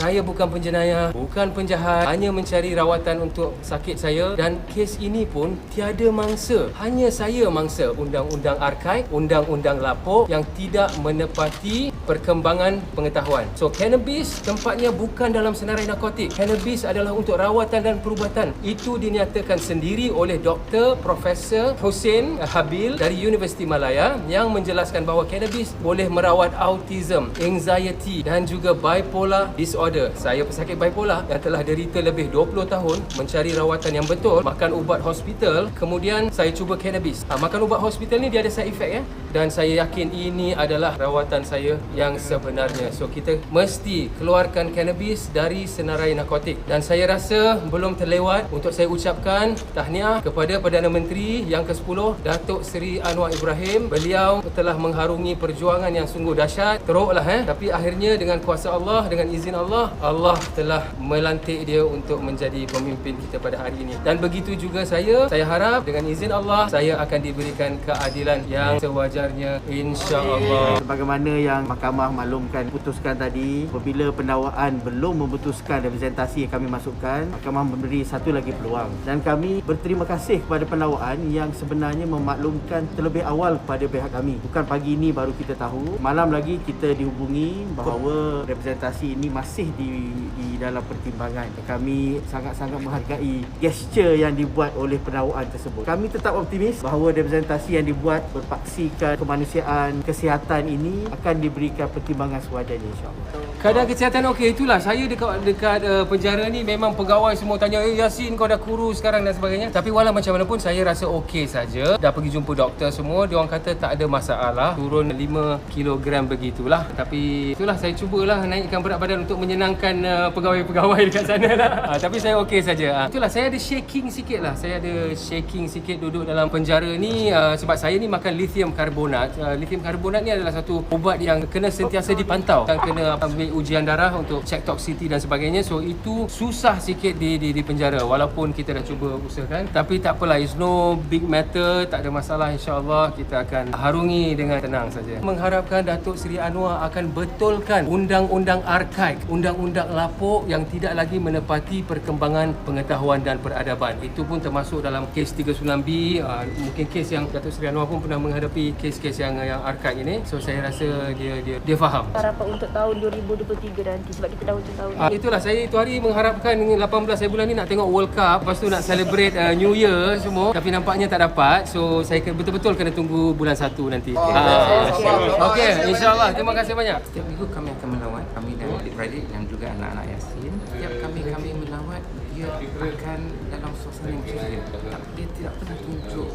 Saya bukan penjenayah, bukan penjahat, hanya mencari rawatan untuk sakit saya dan kes ini pun tiada mangsa. Hanya saya mangsa undang-undang arkaik, undang-undang lapor yang tidak menepati perkembangan pengetahuan. So cannabis tempatnya bukan dalam senarai narkotik. Cannabis adalah untuk rawatan dan perubatan. Itu dinyatakan sendiri oleh Dr. Profesor Hussein Habil dari Universiti Malaya yang menjelaskan bahawa cannabis boleh merawat autism, anxiety dan juga bipolar disorder. Saya pesakit bipolar yang telah derita lebih 20 tahun mencari rawatan yang betul, makan ubat hospital, kemudian saya cuba cannabis. Ha, makan ubat hospital ni dia ada side effect ya dan saya yakin ini adalah rawatan saya yang sebenarnya. So kita mesti keluarkan cannabis dari senarai narkotik dan saya rasa belum terlewat untuk saya ucapkan tahniah kepada Perdana Menteri yang ke-10 Datuk Seri Anwar Ibrahim. Beliau telah mengharungi perjuangan yang sungguh dahsyat. Teruklah eh tapi akhirnya dengan kuasa Allah dengan izin Allah Allah telah melantik dia untuk menjadi pemimpin kita pada hari ini. Dan begitu juga saya saya harap dengan izin Allah saya akan diberikan keadilan yang sewajarnya insya-Allah. Sebagaimana yang mahkamah maklumkan putuskan tadi, apabila pendakwaan belum memutuskan representasi yang kami masukkan, mahkamah memberi satu lagi peluang. Dan kami berterima kasih kepada pendakwaan yang sebenarnya memaklumkan terlebih awal kepada pihak kami. Bukan pagi ini baru kita tahu, malam lagi kita dihubungi bahawa representasi ini masih di, di dalam pertimbangan. Kami sangat-sangat menghargai gesture yang dibuat oleh pendakwaan tersebut. Kami tetap optimis bahawa representasi yang dibuat berpaksikan kemanusiaan, kesihatan ini akan diberikan pertimbangan sewajarnya insya-Allah. Keadaan kesihatan okey itulah. Saya dekat dekat uh, penjara ni memang pegawai semua tanya eh Yasin kau dah kurus sekarang dan sebagainya. Tapi walau macam mana pun saya rasa okey saja. Dah pergi jumpa doktor semua dia orang kata tak ada masalah. Turun 5 kilogram begitulah. Tapi itulah saya cubalah naikkan berat badan untuk menyenangkan uh, pegawai-pegawai dekat sana lah. Uh, tapi saya okey saja. Uh, itulah saya ada shaking sikit lah saya ada shaking sikit duduk dalam penjara ni uh, sebab saya ni makan lithium karbonat. Uh, lithium karbonat ni adalah satu ubat yang kena sentiasa dipantau. Dan kena ambil ujian darah untuk check toxicity dan sebagainya. So itu susah sikit di, di, di penjara. Walaupun kita dah cuba usahakan. Tapi tak apalah it's no big matter. Tak ada masalah insyaAllah kita akan harungi dengan tenang saja. Mengharapkan Datuk Seri Anwar akan betulkan undang-undang arkaik undang-undang lapuk yang tidak lagi menepati perkembangan pengetahuan dan peradaban. Itu pun termasuk dalam kes 39B uh, mungkin kes yang Datuk Seri Anwar pun pernah menghadapi kes-kes yang yang arkaik ini so saya rasa dia dia dia faham harapan untuk tahun 2023 nanti sebab kita dah hujung tahun. Uh, itulah saya itu hari mengharapkan 18 hari bulan ni nak tengok World Cup lepas tu nak celebrate uh, New Year semua tapi nampaknya tak dapat so saya ke- betul-betul kena tunggu bulan 1 nanti. Oh, Okey, insyaAllah. Terima kasih banyak. Setiap minggu kami akan melawat kami dan adik-beradik yang juga anak-anak Yasin. Setiap kami kami melawat dia akan dalam suasana yang ceria. Tak, dia tidak pernah tunjuk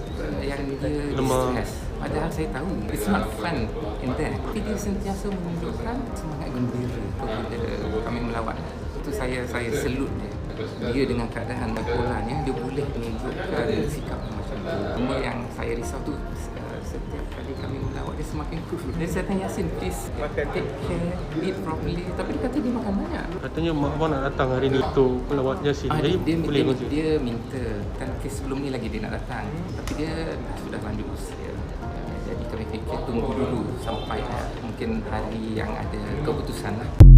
yang dia distress. Padahal saya tahu it's not fun in there. Tapi dia sentiasa menunjukkan semangat gembira apabila kami melawat. Itu saya saya salute dia. Dia dengan keadaan bipolarnya dia boleh menunjukkan sikap macam tu. Cuma yang saya risau tu uh, setiap kali kami melawat dia semakin kurus. Dia saya tanya Yasin please take care, eat properly. Tapi dia kata dia makan banyak. Katanya mak abang nak datang hari ni untuk melawat Yasin. Ah, dia, dia, boleh dia, kongsi. dia minta kan kes sebelum ni lagi dia nak datang tapi dia dah sudah lanjut usia jadi kami fikir tunggu dulu sampai uh, mungkin hari yang ada keputusan lah